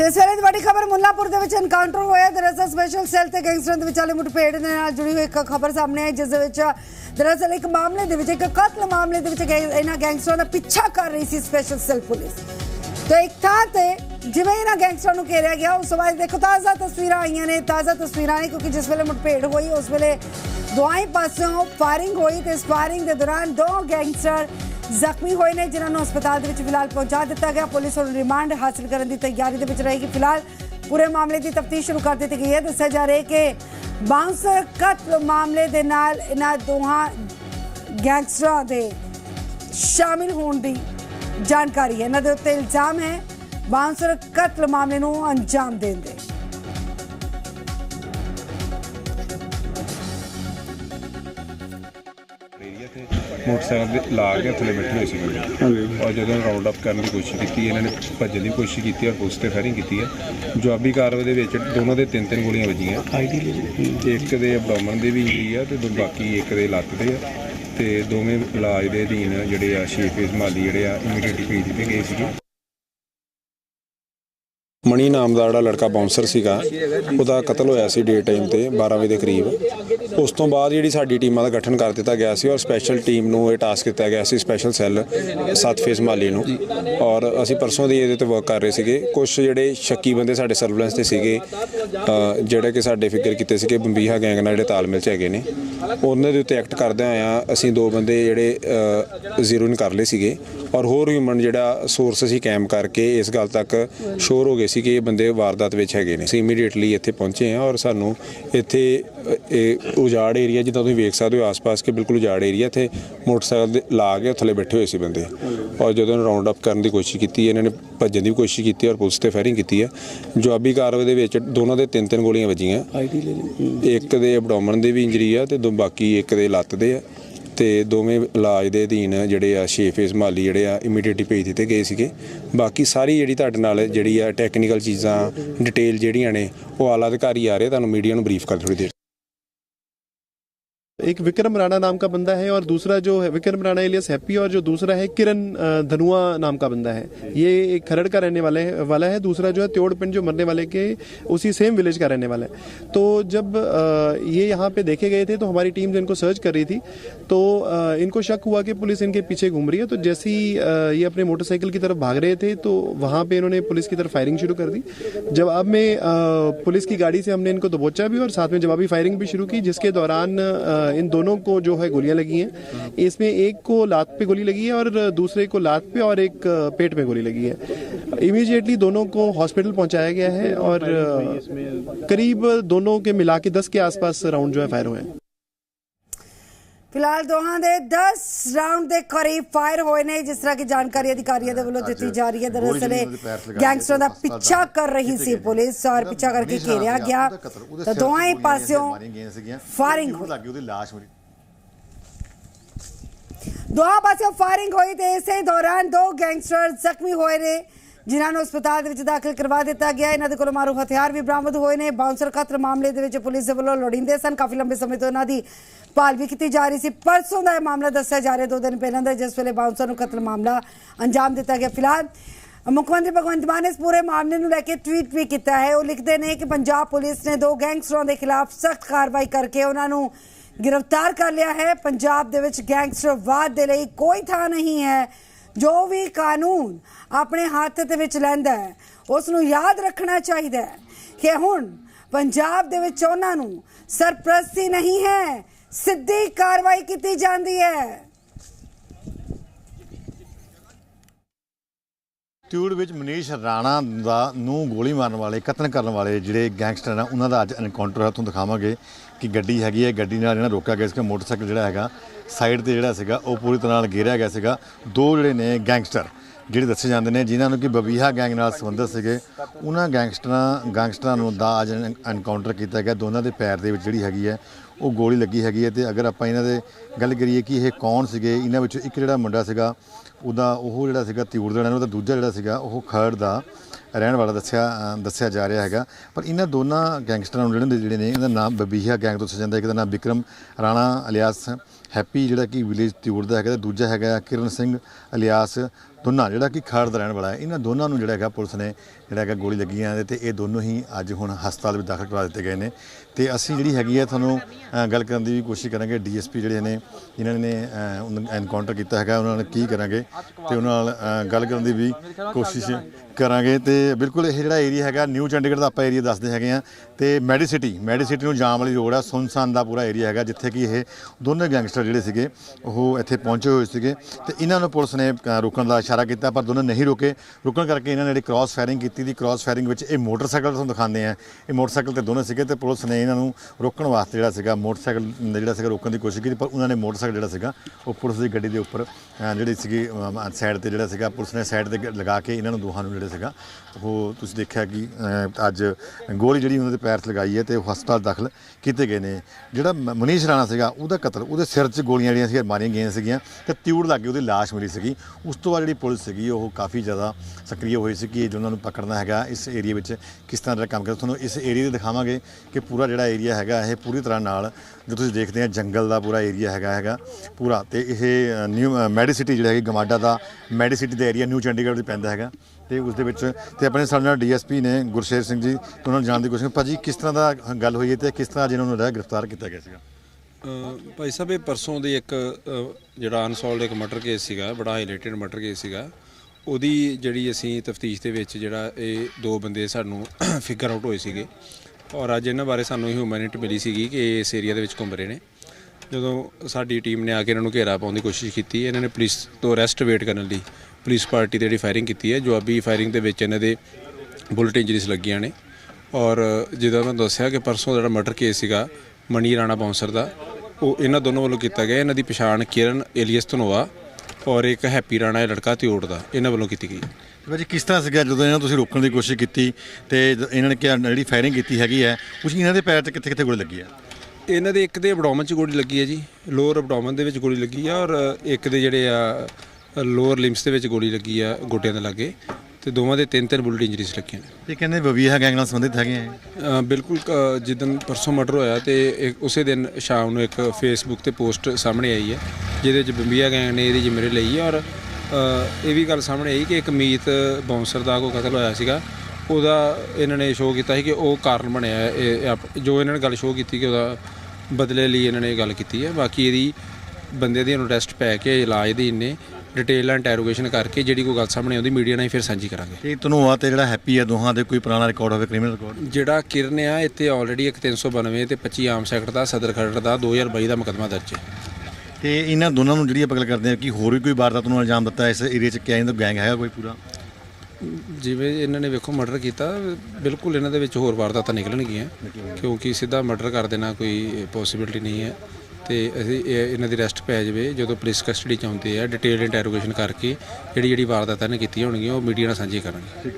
ਤੇ ਇਸ ਵੇਲੇ ਦੀ ਵੱਡੀ ਖਬਰ ਮੁੱਲਾਪੁਰ ਦੇ ਵਿੱਚ ਐਨਕਾਊਂਟਰ ਹੋਇਆ। ਦਰਅਸਲ ਸਪੈਸ਼ਲ ਸੈੱਲ ਤੇ ਗੈਂਗਸਟਰਾਂ ਦੇ ਵਿਚਾਲੇ ਮੁਠਭੇੜ ਦੇ ਨਾਲ ਜੁੜੀ ਹੋਈ ਇੱਕ ਖਬਰ ਸਾਹਮਣੇ ਆਈ, ਜਿਸ ਦੇ ਵਿੱਚ ਦਰਅਸਲ ਇੱਕ ਮਾਮਲੇ ਦੇ ਵਿੱਚ, ਇੱਕ ਕਤਲ ਮਾਮਲੇ ਦੇ ਵਿੱਚ ਇਹਨਾਂ ਗੈਂਗਸਟਰਾਂ ਦਾ ਪਿੱਛਾ ਕਰ ਰਹੀ ਸੀ ਸਪੈਸ਼ਲ ਸੈੱਲ ਪੁਲਿਸ। ਤੇ ਇੱਕ ਥਾਂ ਤੇ ਜਿਵੇਂ ਇਹਨਾਂ ਗੈਂਗਸਟਰਾਂ ਨੂੰ ਘੇਰਿਆ ਗਿਆ, ਉਸ ਤੋਂ ਬਾਅਦ ਦੇਖੋ, ਤਾਜ਼ਾ ਤਸਵੀਰਾਂ ਆਈਆਂ ਨੇ, ਤਾਜ਼ਾ ਤਸਵੀਰਾਂ ਨੇ, ਕਿਉਂਕਿ ਜਿਸ ਵੇਲੇ ਮੁਠਭੇੜ ਹੋਈ, ਉਸ ਵੇਲੇ ਦੋਹਾਂ ਪਾਸਿਓਂ ਫਾਇਰਿੰਗ ਹੋਈ ਤੇ ਇਸ ਫਾਇਰਿੰਗ ਦੇ ਦੌਰਾਨ ਦੋ ਗੈਂਗਸਟਰ ਜ਼ਖਮੀ ਹੋਏ ਨੇ, ਜਿਨ੍ਹਾਂ ਨੂੰ ਹਸਪਤਾਲ ਦੇ ਵਿੱਚ ਫਿਲਹਾਲ ਪਹੁੰਚਾ ਦਿੱਤਾ ਗਿਆ। ਪੁਲਿਸ ਹੁਣ ਰਿਮਾਂਡ ਹਾਸਲ ਕਰਨ ਦੀ ਤਿਆਰੀ ਦੇ ਵਿੱਚ ਰਹੇਗੀ। ਫਿਲਹਾਲ ਪੂਰੇ ਮਾਮਲੇ ਦੀ ਤਫਤੀਸ਼ ਸ਼ੁਰੂ ਕਰ ਦਿੱਤੀ ਗਈ ਹੈ। ਦੱਸਿਆ ਜਾ ਰਿਹਾ ਹੈ ਕਿ ਬਾਂਸਰ ਕਤਲ ਮਾਮਲੇ ਦੇ ਨਾਲ ਇਹਨਾਂ ਦੋਹਾਂ ਗੈਂਗਸਟਰਾਂ ਦੇ ਸ਼ਾਮਿਲ ਹੋਣ ਦੀ ਜਾਣਕਾਰੀ ਹੈ। ਇਹਨਾਂ ਦੇ ਉੱਤੇ ਇਲਜ਼ਾਮ ਹੈ। ਬਾਂਸਰ ਕਤਲ ਮਾਮਲੇ ਨੂੰ ਅੰਜਾਮ ਦੇਣ ਦੇ। ਮੋਟਰਸਾਈਕਲ ਦੇ ਲਾ ਕੇ ਥੱਲੇ ਬੈਠੇ ਹੋਏ ਸੀ ਬੰਦੇ ਔਰ ਜਦੋਂ ਰਾਉਂਡ ਅਪ ਕਰਨ ਦੀ ਕੋਸ਼ਿਸ਼ ਕੀਤੀ ਇਹਨਾਂ ਨੇ ਭੱਜਣ ਦੀ ਕੋਸ਼ਿਸ਼ ਕੀਤੀ ਔਰ ਪੁਲਿਸ ਤੇ ਫਾਇਰਿੰਗ ਕੀਤੀ ਹੈ। ਜਵਾਬੀ ਕਾਰਵਾਈ ਦੇ ਵਿੱਚ ਦੋਨੋਂ ਦੇ ਤਿੰਨ ਤਿੰਨ ਗੋਲੀਆਂ ਵੱਜੀਆਂ। ਇੱਕ ਦੇ ਅਬਡੋਮਨ ਦੇ ਵੀ ਇੰਜਰੀ ਆ ਤੇ ਦੋ ਬਾਕੀ ਇੱਕ ਦੇ ਲੱਤ ਦੇ ਆ। ਤੇ ਦੋਵੇਂ ਇਲਾਜ ਦੇ ਅਧੀਨ ਜਿਹੜੇ ਆ ਫੇਸ ਮਾਲੀ ਜਿਹੜੇ ਆ ਇਮੀਡੀਏਟਲੀ ਭੇਜ ਦਿੱਤੇ ਗਏ ਸੀਗੇ। ਮਣੀ ਨਾਮ ਦਾ ਜਿਹੜਾ ਲੜਕਾ ਬਾਉਂਸਰ ਸੀਗਾ, ਉਹਦਾ ਕਤਲ ਹੋਇਆ ਸੀ ਡੇ ਟਾਈਮ ਤੇ 12 ਵਜੇ ਦੇ ਕਰੀਬ। ਉਸ ਤੋਂ ਬਾਅਦ ਜਿਹੜੀ ਸਾਡੀ ਟੀਮਾਂ ਦਾ ਗਠਨ ਕਰ ਦਿੱਤਾ ਗਿਆ ਸੀ ਔਰ ਸਪੈਸ਼ਲ ਟੀਮ ਨੂੰ ਇਹ ਟਾਸਕ ਦਿੱਤਾ ਗਿਆ ਸੀ ਸਪੈਸ਼ਲ ਸੈੱਲ ਸੱਤ ਫੇਸ ਮਾਲੀ ਨੂੰ। ਔਰ ਅਸੀਂ ਪਰਸੋਂ ਦੀ ਇਹਦੇ ਤੇ ਵਰਕ ਕਰ ਰਹੇ ਸੀਗੇ। ਕੁਝ ਜਿਹੜੇ ਸ਼ੱਕੀ ਬੰਦੇ ਸਾਡੇ ਸਰਵਲੈਂਸ ਤੇ ਸੀਗੇ ਜਿਹੜੇ ਕਿ ਸਾਡੇ ਫਿਕਰ ਕੀਤੇ ਸੀਗੇ, ਬੰਬੀਹਾ ਗੈਂਗ ਨਾਲ ਜਿਹੜੇ ਤਾਲਮੇਲ ਚ ਹੈਗੇ ਨੇ। ਉਹਨਾਂ ਦੇ ਉੱਤੇ ਐਕਟ ਕਰਦੇ ਆਇਆ ਅਸੀਂ ਦੋ ਬੰਦੇ ਜਿਹੜੇ ਜ਼ੀਰੋ ਇਨ ਕਰ ਲਏ ਸੀਗੇ। ਔਰ ਹੋਰ ਹਿਊਮਨ ਜਿਹੜਾ ਸੋਰਸ ਅਸੀਂ ਕੈਮ ਕਰਕੇ ਇਸ ਗੱਲ ਤੱਕ ਸ਼ੋਰ ਹੋ ਗਏ ਸੀ ਕਿ ਇਹ ਬੰਦੇ ਵਾਰਦਾਤ ਵਿੱਚ ਹੈਗੇ ਨੇ। ਅਸੀਂ ਇਮੀਡੀਏਟਲੀ ਇੱਥੇ ਪਹੁੰਚੇ ਹਾਂ ਔਰ ਸਾਨੂੰ ਇੱਥੇ ਇਹ ਉਜਾੜ ਏਰੀਆ ਜਿੱਦਾਂ ਤੁਸੀਂ ਵੇਖ ਸਕਦੇ ਹੋ ਆਸ-ਪਾਸ ਕਿ ਬਿਲਕੁਲ ਉਜਾੜ ਏਰੀਆ ਇੱਥੇ ਮੋਟਰਸਾਈਕਲ ਦੇ ਲਾ ਕੇ ਥੱਲੇ ਬੈਠੇ ਹੋਏ ਸੀ ਬੰਦੇ। ਔਰ ਜਦੋਂ ਰਾਉਂਡ ਅਪ ਕਰਨ ਦੀ ਕੋਸ਼ਿਸ਼ ਕੀਤੀ ਇਹਨਾਂ ਨੇ ਭੱਜਣ ਦੀ ਕੋਸ਼ਿਸ਼ ਕੀਤੀ ਔਰ ਪੁਲਿਸ ਤੇ ਫਾਇਰਿੰਗ ਕੀਤੀ ਹੈ। ਜਵਾਬੀ ਕਾਰਵਾਈ ਦੇ ਵਿੱਚ ਦੋਨਾਂ ਦੇ ਤਿੰਨ ਤਿੰਨ ਗੋਲੀਆਂ ਵੱਜੀਆਂ। ਇੱਕ ਦੇ ਅਬਡੋਮਨ ਦੇ ਵੀ ਇੰਜਰੀ ਆ ਤੇ ਦੋ ਬਾਕੀ ਇੱਕ ਦੇ ਲੱਤ ਦੇ ਆ। ਤੇ ਦੋਵੇਂ ਇਲਾਜ ਦੇ ਅਧੀਨ ਜਿਹੜੇ ਆ ਛੇ ਫੇਸ ਮਾਲੀ ਜਿਹੜੇ ਆ ਇਮੀਡੀਏਟਲੀ ਭੇਜ ਦਿੱਤੇ ਗਏ ਸੀਗੇ। ਬਾਕੀ ਸਾਰੀ ਜਿਹੜੀ ਤੁਹਾਡੇ ਨਾਲ ਜਿਹੜੀ ਆ ਟੈਕਨੀਕਲ ਚੀਜ਼ਾਂ ਡਿਟੇਲ ਜਿਹੜੀਆਂ ਨੇ, ਉਹ ਆਲਾ ਅਧਿਕਾਰੀ ਆ ਰਹੇ, ਤੁਹਾਨੂੰ ਮੀਡੀਆ ਨੂੰ ਬਰੀਫ ਕਰ ਥੋੜੀ ਦੇਰ। एक विक्रम राणा नाम का बंदा है और दूसरा जो है, विक्रम राणा एलियस हैप्पी और जो दूसरा है किरण धनुआ नाम का बंदा है। ये एक खरड़ का रहने वाले वाला है, दूसरा जो है त्योड़ पिंड जो मरने वाले के, उसी सेम विलेज का रहने वाला है। तो जब ये यहाँ पे देखे गए थे तो हमारी टीम जो इनको सर्च कर रही थी तो इनको शक हुआ कि पुलिस इनके पीछे घूम रही है। तो जैसे ही ये अपने मोटरसाइकिल की तरफ़ भाग रहे थे तो वहाँ पे इन्होंने पुलिस की तरफ़ फायरिंग शुरू कर दी। जवाब में पुलिस की गाड़ी से हमने इनको दबोचा भी और साथ में जवाबी फायरिंग भी शुरू की, जिसके दौरान इन दोनों को जो है गोलियाँ लगी हैं। इसमें एक को लात पे गोली लगी है और दूसरे को लात पे और एक पेट में गोली लगी है। इमीजिएटली दोनों को हॉस्पिटल पहुँचाया गया है और करीब दोनों के मिला के दस के आसपास राउंड जो है फायर हुए हैं। ਫਿਲਹਾਲ ਦੋਹਾਂ ਦੇ 10 ਰਾਉਂਡ ਦੇ ਕਰੀਬ ਫਾਇਰ ਹੋਏ ਨੇ ਜਿਸ ਤਰ੍ਹਾਂ ਕਿ ਜਾਣਕਾਰੀ ਅਧਿਕਾਰੀਆਂ ਦੇ ਵੱਲੋਂ ਦਿੱਤੀ ਜਾ ਰਹੀ ਹੈ। ਦਰਅਸਲ ਗੈਂਗਸਟਰਾਂ ਦਾ ਪਿੱਛਾ ਕਰ ਰਹੀ ਸੀ ਪੁਲਿਸ ਔਰ ਪਿੱਛਾ ਕਰਕੇ ਘੇਰਿਆ ਗਿਆ। ਤਾਂ ਦੋਹਾਂ ਹੀ ਪਾਸਿਓਂ ਫਾਇਰਿੰਗ ਹੋਈ ਉਹਦੀ ਲਾਸ਼ ਮੇਰੀ। ਦੋਹਾਂ ਪਾਸਿਓਂ ਫਾਇਰਿੰਗ ਹੋਈ ਤੇ ਇਸੇ ਦੌਰਾਨ ਦੋ ਗੈਂਗਸਟਰ ਜ਼ਖਮੀ ਹੋਏ ਨੇ ਜਿਨ੍ਹਾਂ ਨੂੰ ਹਸਪਤਾਲ ਦੇ ਵਿੱਚ ਦਾਖਲ ਕਰਵਾ ਦਿੱਤਾ ਗਿਆ। ਇਹਨਾਂ ਦੇ ਕੋਲੋਂ ਮਾਰੂ ਹਥਿਆਰ ਵੀ ਬਰਾਮਦ ਹੋਏ ਨੇ। ਬਾਉਂਸਰ ਕਤਲ ਮਾਮਲੇ ਦੇ ਵਿੱਚ ਪੁਲਿਸ ਦੇ ਵੱਲੋਂ ਲੋੜੀਂਦੇ ਸਨ। ਕਾਫੀ ਲੰਬੇ ਸਮੇਂ ਤੋਂ ਇਹਨਾਂ ਦੀ ਭਾਲ ਵੀ ਕੀਤੀ ਜਾ ਰਹੀ ਸੀ। ਪਰਸੋਂ ਦਾ ਇਹ ਮਾਮਲਾ ਦੱਸਿਆ ਜਾ ਰਿਹਾ, ਦੋ ਦਿਨ ਪਹਿਲਾਂ ਦਾ, ਜਿਸ ਵੇਲੇ ਬਾਉਂਸਰ ਨੂੰ ਕਤਲ ਮਾਮਲਾ ਅੰਜਾਮ ਦਿੱਤਾ ਗਿਆ। ਫਿਲਹਾਲ ਮੁੱਖ ਮੰਤਰੀ ਭਗਵੰਤ ਮਾਨ ਨੇ ਇਸ ਪੂਰੇ ਮਾਮਲੇ ਨੂੰ ਲੈ ਕੇ ਟਵੀਟ ਵੀ ਕੀਤਾ ਹੈ। ਉਹ ਲਿਖਦੇ ਨੇ ਕਿ ਪੰਜਾਬ ਪੁਲਿਸ ਨੇ ਦੋ ਗੈਂਗਸਟਰਾਂ ਦੇ ਖਿਲਾਫ ਸਖਤ ਕਾਰਵਾਈ ਕਰਕੇ ਉਹਨਾਂ ਨੂੰ ਗ੍ਰਿਫਤਾਰ ਕਰ ਲਿਆ ਹੈ। ਪੰਜਾਬ ਦੇ ਵਿੱਚ ਗੈਂਗਸਟਰਵਾਦ ਦੇ ਲਈ ਕੋਈ ਥਾਂ ਨਹੀਂ ਹੈ। ਜੋ ਵੀ ਕਾਨੂੰਨ ਆਪਣੇ ਹੱਥ ਦੇ ਵਿੱਚ ਲੈਂਦਾ ਹੈ, ਉਸ ਨੂੰ ਯਾਦ ਰੱਖਣਾ ਚਾਹੀਦਾ ਹੈ ਕਿ ਹੁਣ ਪੰਜਾਬ ਦੇ ਵਿੱਚ ਉਹਨਾਂ ਨੂੰ ਸਰਪ੍ਰਸਤੀ ਨਹੀਂ ਹੈ ਸਿੱਧੀ ਕਾਰਵਾਈ ਕੀਤੀ ਜਾਂਦੀ ਹੈ। ਟਿਊਡ ਵਿੱਚ ਮਨੀਸ਼ ਰਾਣਾ ਦਾ ਨੂੰ ਗੋਲੀ ਮਾਰਨ ਵਾਲੇ, ਕਤਲ ਕਰਨ ਵਾਲੇ ਜਿਹੜੇ ਗੈਂਗਸਟਰ ਆ ਉਹਨਾਂ ਦਾ ਅੱਜ ਐਨਕਾਊਂਟਰ ਹੈ। ਤੁਹਾਨੂੰ ਦਿਖਾਵਾਂਗੇ ਕਿ ਗੱਡੀ ਹੈਗੀ ਹੈ। ਗੱਡੀ ਨਾਲ ਜਿਹੜਾ ਰੋਕਿਆ ਗਿਆ ਸੀਗਾ। ਮੋਟਰਸਾਈਕਲ ਜਿਹੜਾ ਹੈਗਾ ਸਾਈਡ ਤੇ ਜਿਹੜਾ ਸੀਗਾ, ਉਹ ਪੂਰੀ ਤਰ੍ਹਾਂ ਨਾਲ ਘੇਰਿਆ ਗਿਆ ਸੀਗਾ। ਦੋ ਜਿਹੜੇ ਨੇ ਗੈਂਗਸਟਰ, ਜਿਹੜੇ ਦੱਸੇ ਜਾਂਦੇ ਨੇ, ਜਿਨ੍ਹਾਂ ਨੂੰ ਕਿ ਬਬੀਹਾ ਗੈਂਗ ਨਾਲ ਸੰਬੰਧਿਤ ਸੀਗੇ, ਉਹਨਾਂ ਗੈਂਗਸਟਰਾਂ ਗੈਂਗਸਟਰਾਂ ਨੂੰ ਦਾ ਅੱਜ ਐਨਕਾਊਂਟਰ ਕੀਤਾ ਗਿਆ। ਦੋਨਾਂ ਦੇ ਪੈਰ ਦੇ ਵਿੱਚ ਜਿਹੜੀ ਹੈਗੀ ਹੈ ਉਹ ਗੋਲੀ ਲੱਗੀ ਹੈਗੀ ਹੈ ਤੇ ਅਗਰ ਆਪਾਂ ਇਹਨਾਂ ਦੇ ਗੱਲ ਕਰੀਏ ਕਿ ਇਹ ਕੌਣ ਸੀਗੇ, ਇਹਨਾਂ ਵਿੱਚੋਂ ਇੱਕ ਜਿਹੜਾ ਮੁੰਡਾ ਸੀਗਾ, ਉਹਦਾ ਉਹ ਜਿਹੜਾ ਸੀਗਾ ਤਿਊੜ ਦਾ ਰਹਿਣ ਵਾਲਾ ਦੂਜਾ ਜਿਹੜਾ ਸੀਗਾ, ਉਹ ਖਰੜ ਦਾ ਰਹਿਣ ਵਾਲਾ ਦੱਸਿਆ ਦੱਸਿਆ ਜਾ ਰਿਹਾ ਹੈਗਾ। ਪਰ ਇਹਨਾਂ ਦੋਨਾਂ ਗੈਂਗਸਟਰਾਂ ਨੂੰ ਜਿਹੜੇ ਜਿਹੜੇ ਨੇ ਇਹਦਾ ਨਾਮ ਬਬੀਹਾ ਗੈਂਗ ਤੋਂ ਦੱਸਿਆ ਜਾਂਦਾ ਇੱਕ ਦਾ ਨਾਮ ਵਿਕਰਮ ਰਾਣਾ ਅਲਿਆਸ, ਹੈਪੀ ਜਿਹੜਾ ਕਿ ਵਿਲੇਜ ਤਿਊੜ ਦਾ ਹੈਗਾ, ਤੇ ਦੂਜਾ ਹੈਗਾ ਕਿਰਨ ਸਿੰਘ ਅਲਿਆਸ ਦੋਨਾਂ, ਜਿਹੜਾ ਕਿ ਖਰੜ ਦਾ ਰਹਿਣ ਵਾਲਾ ਹੈ, ਇਹਨਾਂ ਦੋਨਾਂ ਨੂੰ ਜਿਹੜਾ ਹੈਗਾ ਪੁਲਿਸ ਨੇ ਜਿਹੜਾ ਹੈਗਾ ਗੋਲੀ ਲੱਗੀਆਂ ਹੈ ਤੇ ਇਹ ਦੋਨੋਂ ਹੀ ਅੱਜ ਹੁਣ ਹਸਪਤਾਲ ਵਿੱਚ ਦਾਖਲ ਕਰਵਾ ਦਿੱਤੇ ਗਏ ਨੇ। ਤੇ ਅਸੀਂ ਜਿਹੜੀ ਹੈਗੀ ਹੈ ਤੁਹਾਨੂੰ ਗੱਲ ਕਰਨ ਦੀ ਵੀ ਕੋਸ਼ਿਸ਼ ਕਰਾਂਗੇ। ਡੀਐਸਪੀ ਜਿਹੜੇ ਨੇ, ਇਹਨਾਂ ਨੇ ਐਨਕਾਊਂਟਰ ਕੀਤਾ ਹੈਗਾ, ਉਹਨਾਂ ਨਾਲ ਕੀ ਕਰਾਂਗੇ ਤੇ ਉਹਨਾਂ ਨਾਲ ਗੱਲ ਕਰਨ ਦੀ ਵੀ ਕੋਸ਼ਿਸ਼ ਕਰਾਂਗੇ। ਤੇ ਬਿਲਕੁਲ ਇਹ ਜਿਹੜਾ ਏਰੀਆ ਹੈਗਾ ਨਿਊ ਚੰਡੀਗੜ੍ਹ ਦਾ ਆਪਾਂ ਏਰੀਆ ਦੱਸਦੇ ਹੈਗੇ ਆ। ਤੇ ਮੈਡੀਸਿਟੀ ਮੈਡੀਸਿਟੀ ਨੂੰ ਜਾਮ ਵਾਲੀ ਰੋਡ ਆ, ਸੁਨਸਾਨ ਦਾ ਪੂਰਾ ਏਰੀਆ ਹੈਗਾ, ਜਿੱਥੇ ਕਿ ਇਹ ਦੋਨੇ ਗੈਂਗਸਟਰ ਜਿਹੜੇ ਸੀਗੇ, ਉਹ ਇੱਥੇ ਪਹੁੰਚੇ ਹੋਏ ਸੀਗੇ। ਤੇ ਇਹਨਾਂ ਨੂੰ ਪੁਲਿਸ ਨੇ ਰੋਕਣ ਦਾ ਇਸ਼ਾਰਾ ਕੀਤਾ, ਪਰ ਦੋਨੇ ਨਹੀਂ ਰੁਕੇ। ਰੁਕਣ ਕਰਕੇ ਇਹਨਾਂ ਨੇ ਜਿਹੜੀ ਕ੍ਰਾਸ ਫਾਇਰਿੰਗ ਕੀਤੀ ਦੀ ਕ੍ਰਾਸ ਫਾਇਰਿੰਗ ਵਿੱਚ ਇਹ ਮੋਟਰਸਾਈਕਲ ਤੁਹਾਨੂੰ ਦਿਖਾਉਂਦੇ ਆ ਇਹ ਮੋਟਰਸਾਈਕਲ ਤੇ ਦੋਨੇ ਸੀਗੇ ਤੇ ਪੁਲਿਸ ਨੇ ਇਹਨਾਂ ਨੂੰ ਰੋਕਣ ਵਾਸਤੇ ਜਿਹੜਾ ਸੀਗਾ, ਮੋਟਰਸਾਈਕਲ ਜਿਹੜਾ ਸੀਗਾ ਰੋਕਣ ਦੀ ਕੋਸ਼ਿਸ਼ ਕੀਤੀ, ਪਰ ਉਹਨਾਂ ਨੇ ਮੋਟਰਸਾਈਕਲ ਜਿਹੜਾ ਸੀਗਾ, ਉਹ ਪੁਲਿਸ ਦੀ ਗੱਡੀ ਦੇ ਉੱਪਰ ਜਿਹੜੀ ਸੀਗੀ ਸਾਈਡ ਤੇ ਜਿਹੜਾ ਸੀਗਾ, ਪੁਲਿਸ ਨੇ ਸਾਈਡ ਤੇ ਗ- ਲਗਾ ਕੇ ਇਹਨਾਂ ਨੂੰ ਦੋਹਾਂ ਨੂੰ ਜਿਹੜਾ ਸੀਗਾ, ਉਹ ਤੁਸੀਂ ਦੇਖਿਆ ਕਿ ਅੱਜ ਗੋਲੀ ਜਿਹੜੀ ਉਹਨਾਂ ਦੇ ਪੈਰ 'ਚ ਲਗਾਈ ਹੈ ਤੇ ਉਹ ਹਸਪਤਾਲ ਦਾਖਲ ਕੀਤੇ ਗਏ ਨੇ। ਜਿਹੜਾ ਮਨੀਸ਼ ਰਾਣਾ ਸੀਗਾ, ਉਹਦਾ ਕਤਲ, ਉਹਦੇ ਸਿਰ 'ਚ ਗੋਲੀਆਂ ਜਿਹੜੀਆਂ ਸੀ ਮਾਰੀਆਂ ਗਈਆਂ ਸੀਗੀਆਂ ਤੇ ਤਿਊੜ ਲੱਗ ਕੇ ਉਹਦੀ ਲਾਸ਼ ਮਿਲੀ ਸੀਗੀ। ਉਸ ਤੋਂ ਬਾਅਦ ਜਿਹੜੀ ਪੁਲਿਸ ਸੀਗੀ ਉਹ ਕਾਫੀ ਜ਼ਿਆਦਾ ਸਕਰੀਏ ਹੋਈ ਸੀ ਕਿ ਉਹਨਾਂ ਨੂੰ ਪਕੜਨਾ ਹੈਗਾ ਇਸ ਏਰੀਆ ਵਿੱਚ ਕਿਸ ਤਰ੍ਹਾਂ ਦਾ ਕੰਮ ਕਰਦਾ ਤੁਹਾਨੂੰ ਇਸ ਏਰੀਆ ਦੇ ਦਿਖਾਵਾਂਗੇ ਕਿ ਪੂਰਾ ਜਿਹੜਾ ਏਰੀਆ ਹੈਗਾ ਇਹ ਪੂਰੀ ਤਰ੍ਹਾਂ ਨਾਲ ਜੋ ਤੁਸੀਂ ਦੇਖਦੇ ਆ ਜੰਗਲ ਦਾ ਪੂਰਾ ਏਰੀਆ ਹੈਗਾ ਹੈਗਾ ਪੂਰਾ। ਤੇ ਇਹ ਨਿਊ ਅ, ਮੈਡੀਸਿਟੀ ਜਿਹੜਾ ਹੈਗੀ ਗਮਾਡਾ ਦਾ ਮੈਡੀਸਿਟੀ ਦਾ ਏਰੀਆ ਨਿਊ ਚੰਡੀਗੜ੍ਹ ਵਿੱਚ ਪੈਂਦਾ ਹੈਗਾ। ਤੇ ਉਸ ਦੇ ਵਿੱਚ ਤੇ ਆਪਣੇ ਸਾਡੇ ਨਾਲ ਡੀਐਸਪੀ ਨੇ ਗੁਰਸ਼ੇਰ ਸਿੰਘ ਜੀ ਤੇ ਉਹਨਾਂ ਨੂੰ ਜਾਣ ਦੀ ਕੋਸ਼ਿਸ਼ ਕੀਤੀ। ਭਾਜੀ ਕਿਸ ਤਰ੍ਹਾਂ ਦਾ ਗੱਲ ਹੋਈ ਹੈ ਤੇ ਕਿਸ ਤਰ੍ਹਾਂ ਜਿਹਨਾਂ ਨੂੰ ਜਿਹੜਾ ਗ੍ਰਿਫਤਾਰ ਕੀਤਾ ਗਿਆ ਸੀਗਾ? ਭਾਈ ਸਾਹਿਬ, ਇਹ ਪਰਸੋਂ ਦੇ ਇੱਕ ਜਿਹੜਾ ਅਨਸੋਲਡ ਇੱਕ ਮਰਡਰ ਕੇਸ ਸੀਗਾ, ਬੜਾ ਹਾਈਲਾਈਟਡ ਮਰਡਰ ਕੇਸ ਸੀਗਾ। ਉਹਦੀ ਜਿਹੜੀ ਅਸੀਂ ਤਫਤੀਸ਼ ਦੇ ਵਿੱਚ ਜਿਹੜਾ ਇਹ ਦੋ ਬੰਦੇ ਸਾਨੂੰ ਫਿਗਰ ਆਊਟ ਹੋਏ ਸੀਗੇ। ਔਰ ਅੱਜ ਇਹਨਾਂ ਬਾਰੇ ਸਾਨੂੰ ਹਿਊਮੈਨਿਟੀ ਮਿਲੀ ਸੀਗੀ ਕਿ ਇਹ ਇਸ ਏਰੀਆ ਦੇ ਵਿੱਚ ਘੁੰਮ ਰਹੇ ਨੇ। ਜਦੋਂ ਸਾਡੀ ਟੀਮ ਨੇ ਆ ਕੇ ਇਹਨਾਂ ਨੂੰ ਘੇਰਾ ਪਾਉਣ ਦੀ ਕੋਸ਼ਿਸ਼ ਕੀਤੀ, ਇਹਨਾਂ ਨੇ ਪੁਲਿਸ ਤੋਂ ਅਰੈਸਟ ਵੇਟ ਕਰਨ ਲਈ ਪੁਲਿਸ ਪਾਰਟੀ 'ਤੇ ਜਿਹੜੀ ਫਾਇਰਿੰਗ ਕੀਤੀ ਹੈ ਜਵਾਬੀ ਫਾਇਰਿੰਗ ਦੇ ਵਿੱਚ ਇਹਨਾਂ ਦੇ ਬੁਲਟ ਇੰਜਰੀਜ਼ ਲੱਗੀਆਂ ਨੇ। ਔਰ ਜਿੱਦਾਂ ਮੈਂ ਦੱਸਿਆ ਕਿ ਪਰਸੋਂ ਜਿਹੜਾ ਮਰਡਰ ਕੇਸ ਸੀਗਾ ਮਣੀ ਰਾਣਾ ਬਾਉਂਸਰ ਦਾ। ਉਹ ਇਹਨਾਂ ਦੋਨੋਂ ਵੱਲੋਂ ਕੀਤਾ ਗਿਆ। ਇਹਨਾਂ ਦੀ ਪਛਾਣ ਕਿਰਨ ਏਲੀਅਸ ਧਨੋਆ ਔਰ ਇੱਕ ਹੈਪੀ ਰਾਣਾ ਇਹ ਲੜਕਾ ਤਿਓੜ ਦਾ। ਇਹਨਾਂ ਵੱਲੋਂ ਕੀਤੀ ਗਈ। ਤੇ ਭਾਜੀ ਕਿਸ ਤਰ੍ਹਾਂ ਸੀਗਾ ਜਦੋਂ ਇਹਨਾਂ ਤੁਸੀਂ ਰੋਕਣ ਦੀ ਕੋਸ਼ਿਸ਼ ਕੀਤੀ ਤੇ ਇਹਨਾਂ ਨੇ ਕਿਹਾ ਜਿਹੜੀ ਫਾਇਰਿੰਗ ਕੀਤੀ ਹੈਗੀ ਹੈ ਕੁਝ ਇਹਨਾਂ ਦੇ ਪੈਰ 'ਚ ਕਿੱਥੇ ਕਿੱਥੇ ਗੋਲੀ ਲੱਗੀ ਹੈ? ਇਹਨਾਂ ਦੇ ਇੱਕ ਦੇ ਅਬਡੋਮਨ 'ਚ ਗੋਲੀ ਲੱਗੀ ਹੈ ਜੀ। ਲੋਅਰ ਅਬਡੋਮਨ ਦੇ ਵਿੱਚ ਗੋਲੀ ਲੱਗੀ ਆ ਔਰ ਇੱਕ ਦੇ ਜਿਹੜੇ ਆ ਲੋਅਰ ਲਿੰਬਸ ਦੇ ਵਿੱਚ ਗੋਲੀ ਲੱਗੀ ਆ ਗੋਡਿਆਂ ਦੇ ਲਾਗੇ। ਤੇ ਦੋਵਾਂ ਦੇ ਤਿੰਨ ਤਿੰਨ ਬੁਲਟ ਇੰਜਰੀਜ਼ ਲੱਗੀਆਂ ਨੇ ਤੇ ਕਹਿੰਦੇ ਬਵੀਹਾ ਗੈਂਗ ਨਾਲ ਸੰਬੰਧਿਤ ਹੈਗੇ ਆ। ਅ, ਬਿਲਕੁਲ ਅ, ਜਿੱਦਣ ਪਰਸੋਂ ਮਰਡਰ ਹੋਇਆ ਤੇ ਇੱਕ- ਉਸੇ ਦਿਨ ਸ਼ਾਮ ਨੂੰ ਇੱਕ ਫੇਸਬੁੱਕ ਤੇ ਪੋਸਟ ਸਾਹਮਣੇ ਆਈ ਹੈ ਜਿਹਦੇ ਵਿੱਚ ਬੰਬੀਆ ਗੈਂਗ ਨੇ ਇਹਦੀ ਜ਼ਿੰਮੇਵਾਰੀ ਲਈ ਹੈ ਔਰ ਅ, ਇਹ ਵੀ ਗੱਲ ਸਾਹਮਣੇ ਆਈ ਕਿ ਇੱਕ ਮੀਤ ਬਾਉਂਸਰ ਦਾ ਕੋਈ ਕਤਲ ਹੋਇਆ ਸੀਗਾ ਉਹਦਾ ਇਹਨਾਂ ਨੇ ਸ਼ੋਅ ਕੀਤਾ ਸੀ ਕਿ ਉਹ ਕਾਰਨ ਬਣਿਆ ਹੈ। ਇਹ ਆਪ- ਜੋ ਇਹਨਾਂ ਨੇ ਗੱਲ ਸ਼ੋਅ ਕੀਤੀ ਕਿ ਉਹਦਾ ਬਦਲੇ ਲਈ ਇਹਨਾਂ ਨੇ ਗੱਲ ਕੀਤੀ ਹੈ ਬਾਕੀ ਇਹਦੀ ਬੰਦੇ ਦੀ ਅਰੈਸਟ ਪੈ ਕੇ ਇਲਾਜ ਦੀ ਇਹਨੇ ਡਿਟੇਲ ਨਾਲ ਇੰਟਰੋਗੇਸ਼ਨ ਕਰਕੇ ਜਿਹੜੀ ਕੋਈ ਗੱਲ ਸਾਹਮਣੇ ਆਉਂਦੀ ਮੀਡੀਆ ਨਾਲ ਹੀ ਫਿਰ ਸਾਂਝੀ ਕਰਾਂਗੇ। ਤੇ ਧਨੋਆ ਤੇ ਜਿਹੜਾ ਹੈਪੀ ਹੈ ਦੋਹਾਂ ਦੇ ਕੋਈ ਪੁਰਾਣਾ ਰਿਕਾਰਡ ਹੋਵੇ ਕ੍ਰਿਮੀਨਲ ਰਿਕਾਰਡ ਜਿਹੜਾ ਕਿਰਨ ਆ ਇੱਥੇ ਆਲਰੇਡੀ ਇੱਕ 392 ਤੇ 25 ਆਮ ਸੈਕਟਰ ਦਾ ਸਦਰ ਖਰੜ ਦਾ 2022 ਦਾ ਮੁਕੱਦਮਾ ਦਰਜ ਹੈ। ਤੇ ਇਹਨਾਂ ਦੋਨਾਂ ਨੂੰ ਜਿਹੜੀ ਗੱਲ ਕਰਦੇ ਆ ਕਿ ਹੋਰ ਵੀ ਕੋਈ ਵਾਰਦਾਤ ਨੂੰ ਇਲਜ਼ਾਮ ਦਿੱਤਾ ਇਸ ਏਰੀਆ 'ਚ ਕਿਹਾ ਇਹਨਾਂ ਦਾ ਗੈਂਗ ਹੈਗਾ ਕੋਈ ਪੂਰਾ? ਜਿਵੇਂ ਇਹਨਾਂ ਨੇ ਵੇਖੋ ਮਰਡਰ ਕੀਤਾ ਬਿਲਕੁਲ ਇਹਨਾਂ ਦੇ ਵਿੱਚ ਹੋਰ ਵਾਰਦਾਤਾਂ ਨਿਕਲਣਗੀਆਂ ਕਿਉਂਕਿ ਸਿੱਧਾ ਮਰਡਰ ਕਰ ਦੇਣਾ ਕੋਈ ਪੋਸੀਬਿਲਿਟੀ ਨਹੀਂ ਹੈ। ਤੇ ਅਸੀਂ ਇਹ- ਇਹਨਾਂ ਦੀ ਅਰੈਸਟ ਪੈ ਜਾਵੇ, ਜਦੋਂ ਪੁਲਿਸ ਕਸਟਡੀ ਚ ਆਉਂਦੇ ਆ ਡਿਟੇਲ ਇੰਟਰੋਗੇਸ਼ਨ ਕਰਕੇ ਜਿਹੜੀ ਜਿਹੜੀ ਵਾਰਦਾਤਾਂ ਨੇ ਕੀਤੀਆਂ ਹੋਣਗੀਆਂ, ਉਹ ਮੀਡੀਆ ਨਾਲ ਸਾਂਝੀ ਕਰਾਂਗੇ।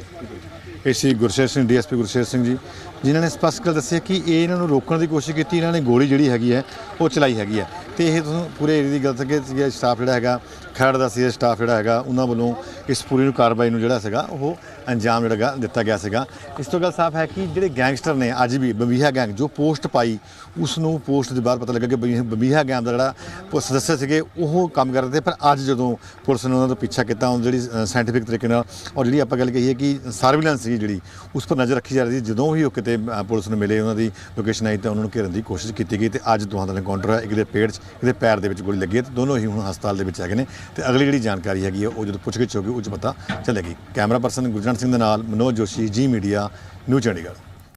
ਇਹ ਸੀ ਗੁਰਸ਼ੇਰ ਸਿੰਘ, ਡੀਐਸਪੀ ਗੁਰਸ਼ੇਰ ਸਿੰਘ ਜੀ, ਜਿਨ੍ਹਾਂ ਨੇ ਸਪਸ਼ਟ ਗੱਲ ਦੱਸਿਆ ਕਿ ਇਹ ਇਹਨਾਂ ਨੂੰ ਰੋਕਣ ਦੀ ਕੋਸ਼ਿਸ਼ ਕੀਤੀ, ਇਹਨਾਂ ਨੇ ਗੋਲੀ ਜਿਹੜੀ ਹੈਗੀ ਹੈ, ਉਹ ਚਲਾਈ ਹੈਗੀ ਹੈ। ਤੇ ਇਹ ਤੁਹਾਨੂੰ ਪੂਰੇ ਏਰੀਆ ਦੀ ਗੱਲ ਸਕੇ ਸਟਾਫ ਜਿਹੜਾ ਹੈਗਾ ਖਰੜ ਦਾ ਸੀ ਸਟਾਫ ਜਿਹੜਾ ਹੈਗਾ, ਉਹਨਾਂ ਵੱਲੋਂ ਇਸ ਪੂਰੀ ਨੂੰ ਕਾਰਵਾਈ ਨੂੰ ਜਿਹੜਾ ਸੀਗਾ, ਉਹ ਅੰਜਾਮ ਜਿਹੜਾ ਹੈਗਾ ਦਿੱਤਾ ਗਿਆ ਸੀਗਾ। ਇਸ ਤੋਂ ਗੱਲ ਸਾਫ਼ ਹੈ ਕਿ ਜਿਹੜੇ ਗੈਂਗਸਟਰ ਨੇ, ਅੱਜ ਵੀ ਬੰਬੀਹਾ ਗੈਂਗ ਜੋ ਪੋਸਟ ਪਾਈ, ਉਸ ਨੂੰ ਪੋਸਟ ਦੇ ਬਾਅਦ ਪਤਾ ਲੱਗਾ ਕਿ ਬੰਬੀ- ਬੰਬੀਹਾ ਗੈਂਗ ਦਾ ਜਿਹੜਾ ਪ- ਸਦੱਸਿਆ ਸੀਗੇ, ਉਹ ਕੰਮ ਕਰਦੇ ਪਰ ਅੱਜ ਜਦੋਂ ਪੁਲਿਸ ਨੇ ਉਹਨਾਂ ਦਾ ਪਿੱਛਾ ਕੀਤਾ ਉਹ ਜਿਹੜੀ ਸਾਇੰਟੀਫਿਕ ਤਰੀਕੇ ਨਾਲ, ਔਰ ਜਿਹੜੀ ਆਪਾਂ ਗੱਲ ਕਹੀਏ ਕਿ ਸਰਵੇਲੈਂਸ ਸੀ ਜਿਹੜੀ, ਉਸ ਪਰ ਨਜ਼ਰ ਰੱਖੀ ਜਾ ਰਹੀ ਸੀ। ਜਦੋਂ ਹੀ ਉਹ ਕਿਤੇ ਪੁਲਿਸ ਨੂੰ ਮਿਲੇ, ਉਹਨਾਂ ਦੀ ਲੋਕੇਸ਼ਨ ਆਈ, ਤਾਂ ਉਹਨਾਂ ਨੂੰ ਘੇਰਨ ਦੀ ਕੋਸ਼ਿਸ਼ ਕੀਤੀ ਗਈ ਤੇ ਅੱਜ ਦੋਹਾਂ ਦਾ ਐਨਕਾਊਂਟਰ ਹੈ ਇੱਕ ਦੇ ਪੇਟ 'ਚ, ਇੱਕ ਦੇ ਪੈਰ ਦੇ ਵਿੱਚ ਗੋਲੀ ਲੱਗੀ ਹੈ ਤੇ ਦੋਨੋਂ ਹੀ ਹੁਣ ਹਸਪਤਾਲ ਦੇ ਵਿੱਚ ਹੈਗੇ ਨੇ। ਤੇ ਅਗਲੀ ਜਿਹੜੀ ਜਾਣਕਾਰੀ ਹੈਗੀ ਹੈ ਉਹ ਜਦੋਂ ਪੁੱਛਗਿੱਛ ਹੋਗੀ ਉਹ 'ਚ ਪਤਾ ਚੱਲੇਗੀ। ਕੈਮਰਾ ਪਰਸਨ ਗੁਰਜੰਟ ਸਿੰਘ ਦੇ ਨਾਲ, ਮਨੋਜ ਜੋਸ਼ੀ ਜੀ ਮੀਡੀਆ ਨਿਊ ਚੰਡੀਗੜ੍ਹ।